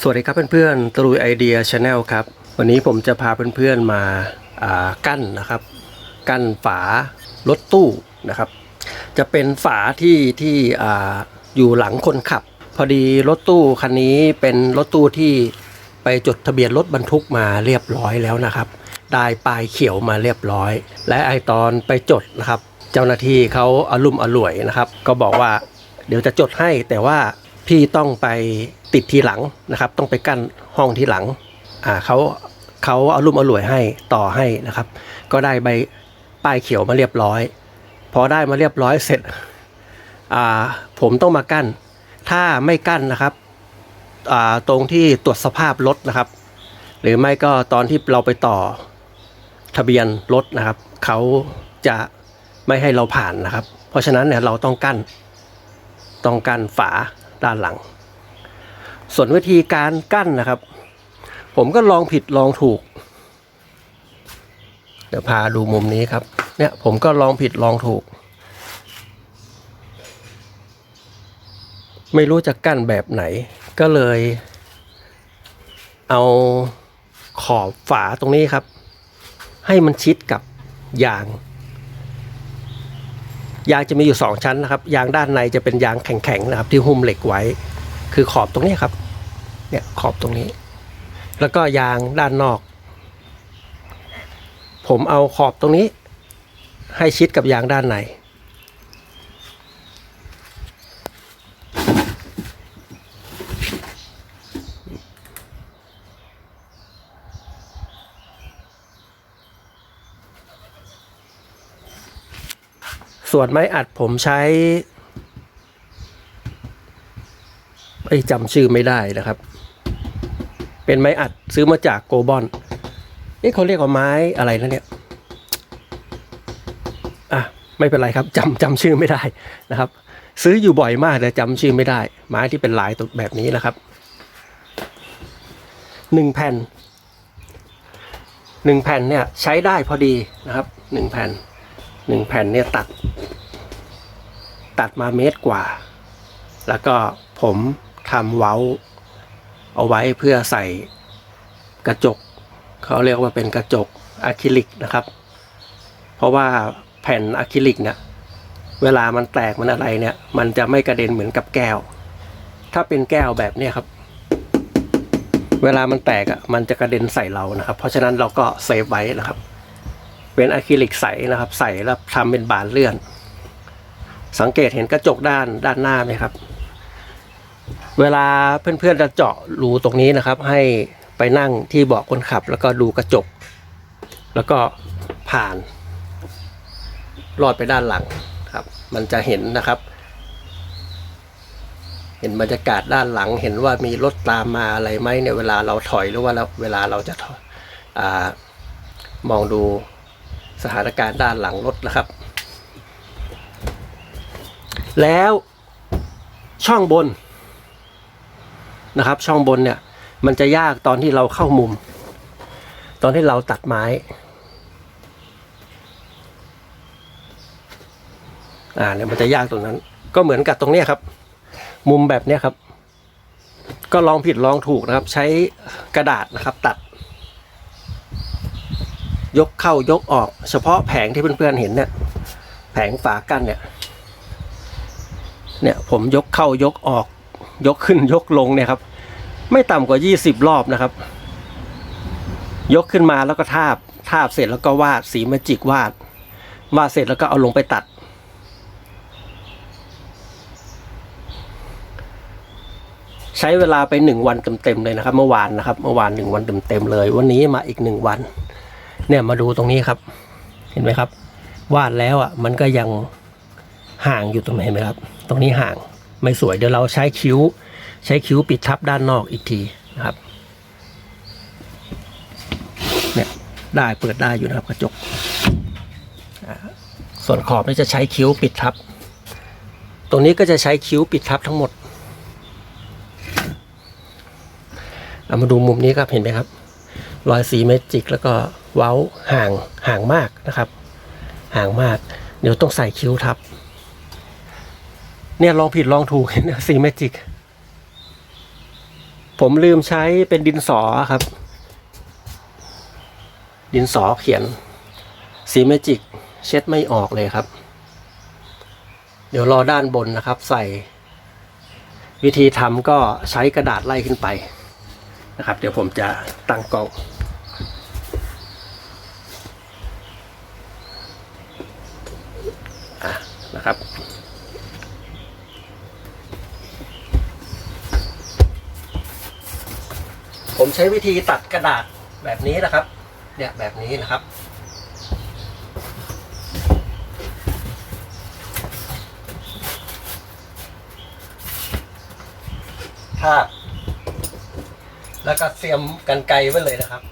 สวัสดีครับเพื่อนๆตรุยไอเดียชาแนลครับ วันนี้ผมจะพาเพื่อนๆมาอ่ากั้นนะครับ กั้นฝารถตู้นะครับ จะเป็นฝาที่ที่ออยู่หลังคนขับ พอดีรถตู้คันนี้เป็นรถตู้ที่ไปจดทะเบียนรถบรรทุกมาเรียบร้อยแล้วนะครับ ได้ป้ายเขียวมาเรียบร้อย และไอตอนไปจดนะครับ เจ้าหน้าที่เขาอารุ่มอร่วยนะครับ ก็บอกว่าเดี๋ยวจะจดให้แต่ว่า พี่ต้องไปติดทีหลังนะครับ ต้องไปกั้นห้องทีหลังอ่าเขาเขาเอารุ่มเอารวยให้ต่อให้นะครับ ก็ได้ใบป้ายเขียวมาเรียบร้อย พอได้มาเรียบร้อยเสร็จอ่าผมต้องมากั้น ถ้าไม่กั้นนะครับอ่าตรงที่ตรวจสภาพรถนะครับ หรือไม่ก็ตอนที่เราไปต่อทะเบียนรถนะครับเขาจะไม่ให้เราผ่านนะครับ เพราะฉะนั้นเนี่ยเราต้องกั้นต้องกั้นฝา ด้านหลัง ส่วนวิธีการกั้นนะครับ ผมก็ลองผิดลองถูก เดี๋ยวพาดูมุมนี้ครับ เนี่ยผมก็ลองผิดลองถูก ไม่รู้จะกั้นแบบไหน ก็เลย เอาขอบฝาตรงนี้ครับ ให้มันชิดกับยาง ยางจะมีอยู่ 2 ชั้นนะครับ ยางด้านในจะเป็นยางแข็งๆนะครับที่หุ้มเหล็กไว้ คือขอบตรงนี้ครับ เนี่ยขอบตรงนี้ แล้วก็ยางด้านนอก ผมเอาขอบตรงนี้ ให้ชิดกับยางด้านใน ส่วนไม้อัดผมใช้ไอ้จำชื่อไม่ได้นะครับ เป็นไม้อัดซื้อมาจากโกบอนเอ๊ะเขาเรียกว่าไม้อะไรนะเนี่ยอะไม่เป็นไรครับจำจำชื่อไม่ได้นะครับ ซื้ออยู่บ่อยมากแต่จำชื่อไม่ได้ ไม้ที่เป็นลายตัวแบบนี้นะครับหนึ่งแผ่นหนึ่งแผ่นเนี่ยใช้ได้พอดีนะครับหนึ่งแผ่น หนึ่งแผ่นเนี่ยตัด ตัดมาเมตรกว่า แล้วก็ผมทำเว้า เอาไว้เพื่อใส่กระจก เขาเรียกว่าเป็นกระจกอะคริลิกนะครับ เพราะว่าแผ่นอะคริลิกเนี่ยเวลามันแตกมันอะไรเนี่ย มันจะไม่กระเด็นเหมือนกับแก้ว ถ้าเป็นแก้วแบบเนี้ยครับ เวลามันแตกอะมันจะกระเด็นใส่เรานะครับ เพราะฉะนั้นเราก็เซฟไว้นะครับ เป็นอะคริลิกใสนะครับ ใส่แล้วทำเป็นบานเลื่อน สังเกตเห็นกระจกด้านด้านหน้าไหมครับ เวลาเพื่อนๆจะเจาะรูตรงนี้นะครับ ให้ไปนั่งที่เบาะคนขับ แล้วก็ดูกระจก แล้วก็ผ่านลอดไปด้านหลังครับ มันจะเห็นนะครับ เห็นบรรยากาศด้านหลัง เห็นว่ามีรถตามมาอะไรไหมเนี่ยเวลาเราถอยหรือว่าเวลาเราจะถอยอามองดู สถานการณ์ด้านหลังรถนะครับ แล้วช่องบนนะครับ ช่องบนเนี่ยมันจะยากตอนที่เราเข้ามุม ตอนที่เราตัดไม้อ่าเนี่ยมันจะยากตรงนั้น ก็เหมือนกับตรงเนี้ยครับ มุมแบบเนี้ยครับ ก็ลองผิดลองถูกนะครับ ใช้กระดาษนะครับ ตัด ยกเข้ายกออกเฉพาะแผงที่เพื่อนๆเห็นเนี่ยแผงฝากั้นเนี่ย เนี่ยผมยกเข้ายกออก ยกขึ้นยกลงเนี่ยครับ ไม่ต่ำกว่า 20 รอบนะครับ ยกขึ้นมาแล้วก็ทาบทาบเสร็จแล้วก็วาดสีเมจิกวาด วาดเสร็จแล้วก็เอาลงไปตัด ใช้เวลาไปหนึ่งวันเต็มๆเลยนะครับ เมื่อวานนะครับ เมื่อวานหนึ่งวันเต็มๆเลย วันนี้มาอีกหนึ่งวัน เนี่ยมาดูตรงนี้ครับ เห็นไหมครับ วาดแล้วอะมันก็ยังห่างอยู่ตรงไหนไหมครับ ตรงนี้ห่างไม่สวยเดี๋ยวเราใช้คิ้ว ใช้คิ้วปิดทับด้านนอกอีกทีนะครับเนี่ยได้เปิดได้อยู่นะครับกระจก ส่วนขอบนี่จะใช้คิ้วปิดทับ ตรงนี้ก็จะใช้คิ้วปิดทับทั้งหมดเอามาดูมุมนี้ครับเห็นไหมครับ รอยสีเมจิกแล้วก็ เว้าห่างห่างมากนะครับ ห่างมาก เดี๋ยวต้องใส่คิ้วทับ เนี่ยลองผิดลองถูกเห็นะสีเมจิก ผมลืมใช้เป็นดินสอครับ ดินสอเขียน สีเมจิก เช็ดไม่ออกเลยครับ เดี๋ยวรอด้านบนนะครับ ใส่ วิธีทำก็ใช้กระดาษไล่ขึ้นไปนะครับ เดี๋ยวผมจะตั้งกล้อง อะนะครับ ผม ใช้วิธีตัดกระดาษแบบนี้นะครับ เนี่ยแบบนี้นะครับ ทาบ แล้วก็เสียมกันไกลไว้เลยนะครับ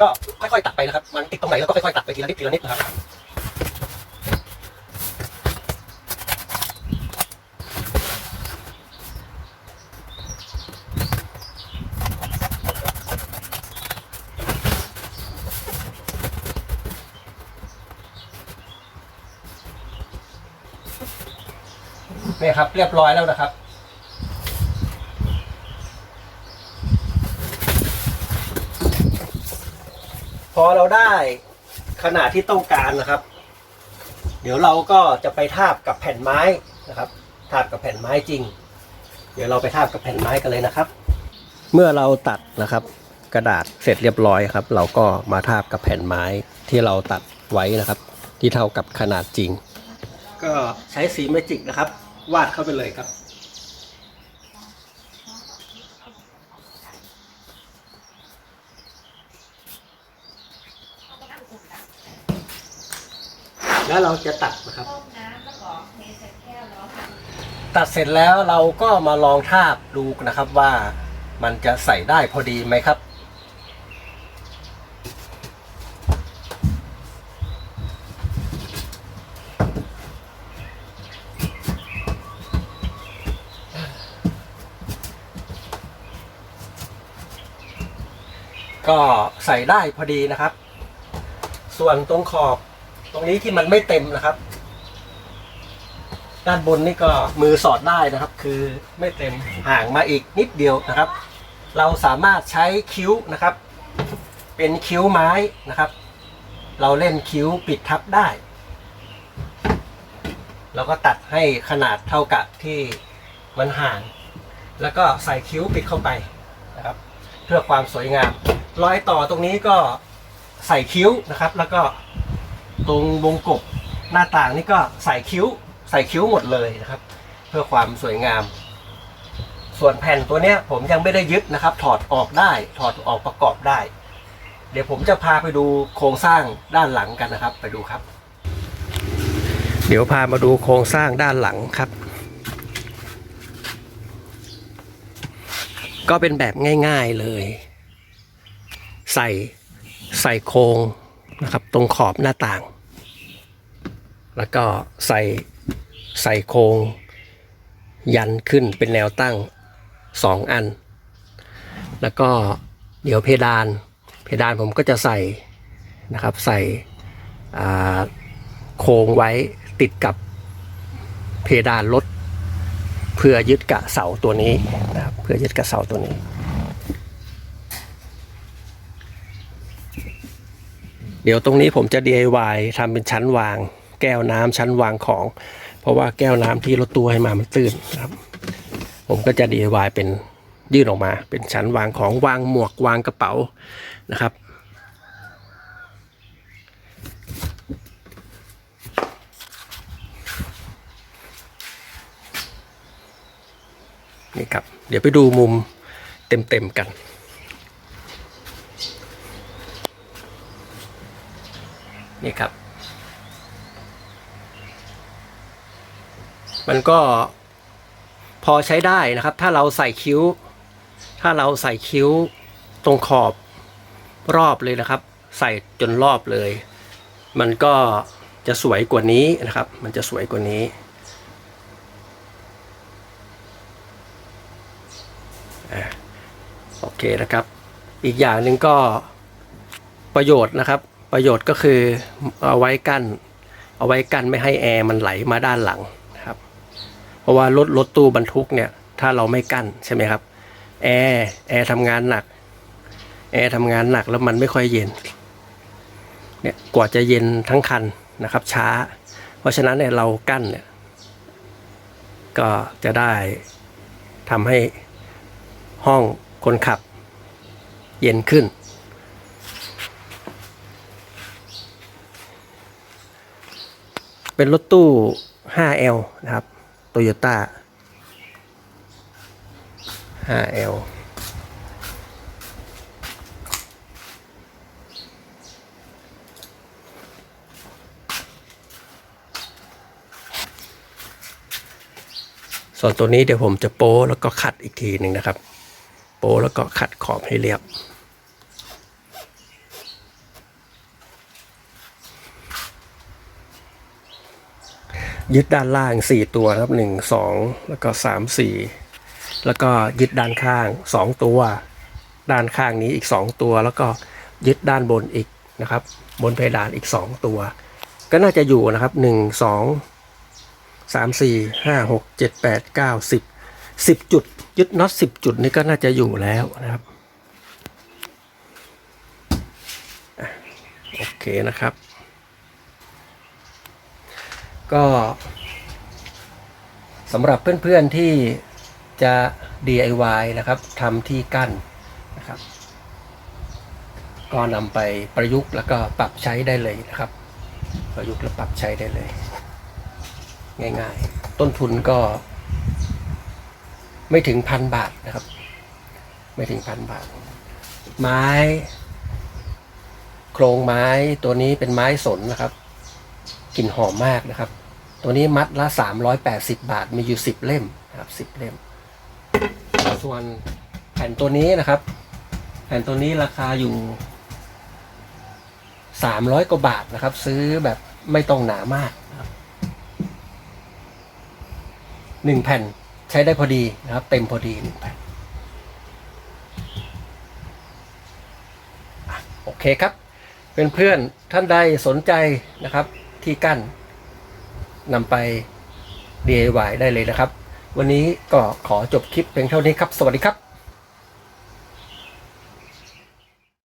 ก็ ค่อยๆตัดไปนะครับ มันติดตรงไหนเราก็ค่อยๆตัดไปทีละนิดทีละนิดนะครับนี่ครับเรียบร้อยแล้วนะครับ อเราได้ขนาดที่ต้องการนะครับ เดี๋ยวเราก็จะไปทาบกับแผ่นไม้นะครับ ทาบกับแผ่นไม้จริง เดี๋ยวเราไปทาบกับแผ่นไม้กันเลยนะครับ เมื่อเราตัดนะครับ กระดาษเสร็จเรียบร้อยครับ เราก็มาทาบกับแผ่นไม้ที่เราตัดไว้นะครับ ที่เท่ากับขนาดจริง ก็ใช้สีเมจิกนะครับ วาดเข้าไปเลยครับ แล้วเราจะตัดนะครับ ตัดเสร็จแล้วเราก็มาลองทาบดูนะครับว่ามันจะใส่ได้พอดีไหมครับ ก็ใส่ได้พอดีนะครับ ส่วนตรงขอบ ตรงนี้ที่มันไม่เต็มนะครับ ด้านบนนี่ก็มือสอดได้นะครับ คือไม่เต็มห่างมาอีกนิดเดียวนะครับ เราสามารถใช้คิ้วนะครับ เป็นคิ้วไม้นะครับ เราเล่นคิ้วปิดทับได้ เราก็ตัดให้ขนาดเท่ากับที่มันห่าง แล้วก็ใส่คิ้วปิดเข้าไปนะครับ เพื่อความสวยงาม รอยต่อตรงนี้ก็ใส่คิ้วนะครับ แล้วก็ ตรงวงกบหน้าต่างนี่ก็ใส่คิ้วใส่คิ้วหมดเลยนะครับ เพื่อความสวยงาม ส่วนแผ่นตัวเนี้ยผมยังไม่ได้ยึดนะครับ ถอดออกได้ถอดออกประกอบได้ เดี๋ยวผมจะพาไปดูโครงสร้างด้านหลังกันนะครับ ไปดูครับ เดี๋ยวพามาดูโครงสร้างด้านหลังครับ ก็เป็นแบบง่าย ๆเลย ใส่ใส่โครงนะครับ ตรงขอบหน้าต่าง แล้วก็ใส่ใส่โครงยันขึ้นเป็นแนวตั้งสองอัน แล้วก็เดี๋ยวเพดาน เพดานผมก็จะใส่นะครับใส่โครงไว้ติดกับเพดานรถเพื่อยึดกับเสาตัวนี้นะครับเพื่อยึดกับเสาตัวนี้ เดี๋ยวตรงนี้ผมจะ DIY ทำเป็นชั้นวาง แก้วน้ำชั้นวางของ เพราะว่าแก้วน้ำที่รถตู้ให้มามันตื้นครับ ผมก็จะ DIY เป็นยื่นออกมาเป็นชั้นวางของวางหมวกวางกระเป๋านะครับนี่ครับ เดี๋ยวไปดูมุมเต็มๆกัน นี่ครับ มันก็พอใช้ได้นะครับ ถ้าเราใส่คิ้ว ถ้าเราใส่คิ้วตรงขอบรอบเลยนะครับ ใส่จนรอบเลย มันก็จะสวยกว่านี้นะครับ มันจะสวยกว่านี้โอเคนะครับ อีกอย่างหนึ่งก็ประโยชน์นะครับ ประโยชน์ก็คือเอาไว้กั้น เอาไว้กั้นไม่ให้แอร์มันไหลมาด้านหลัง เพราะว่ารถรถตู้บรรทุกเนี่ย ถ้าเราไม่กั้นใช่ไหมครับ แอร์แอร์ทำงานหนัก แอร์ทำงานหนักแล้วมันไม่ค่อยเย็น เนี่ยกว่าจะเย็นทั้งคันนะครับ ช้า เพราะฉะนั้นเนี่ยเรากั้นเนี่ย ก็จะได้ทำให้ห้องคนขับ เย็นขึ้น เป็นรถตู้ 5L นะครับ โตโยต้า 5L ส่วนตัวนี้เดี๋ยวผมจะโป้แล้วก็ขัดอีกทีหนึ่งนะครับ โป้แล้วก็ขัดขอบให้เรียบ ยึดด้านล่าง 4 ตัวนะครับ 1 2 แล้วก็ 3 4 แล้วก็ยึดด้านข้าง 2 ตัว ด้านข้างนี้อีก 2 ตัว แล้วก็ยึดด้านบนอีกนะครับ บนเพดานอีก 2 ตัว ก็น่าจะอยู่นะครับ 1 2 3 4 5 6 7 8 9 10 10 จุด ยึดน็อต10 จุดนี่ก็น่าจะอยู่แล้วนะครับ โอเคนะครับ ก็สำหรับเพื่อนๆที่จะ DIY นะครับทำที่กั้นนะครับ ก็นำไปประยุกต์แล้วก็ปรับใช้ได้เลยนะครับ ประยุกต์และปรับใช้ได้เลย ง่ายๆ ต้นทุนก็ ไม่ถึงพันบาทนะครับ ไม่ถึงพันบาท ไม้ โครงไม้ตัวนี้เป็นไม้สนนะครับกลิ่นหอมมากนะครับ ตัวนี้มัดละ 380 บาทมีอยู่ 10 เล่มนะครับ10 เล่ม ส่วนแผ่นตัวนี้นะครับ แผ่นตัวนี้ราคาอยู่ 300 กว่าบาทนะครับ ซื้อแบบไม่ต้องหนามากนะครับหนึ่งแผ่นใช้ได้พอดีนะครับ เต็มพอดีหนึ่งแผ่นโอเคครับเพื่อนๆท่านใดสนใจนะครับที่กั้น นำไป DIY ได้เลยนะครับ วันนี้ก็ขอจบคลิปเพียงเท่านี้ครับ สวัสดีครับ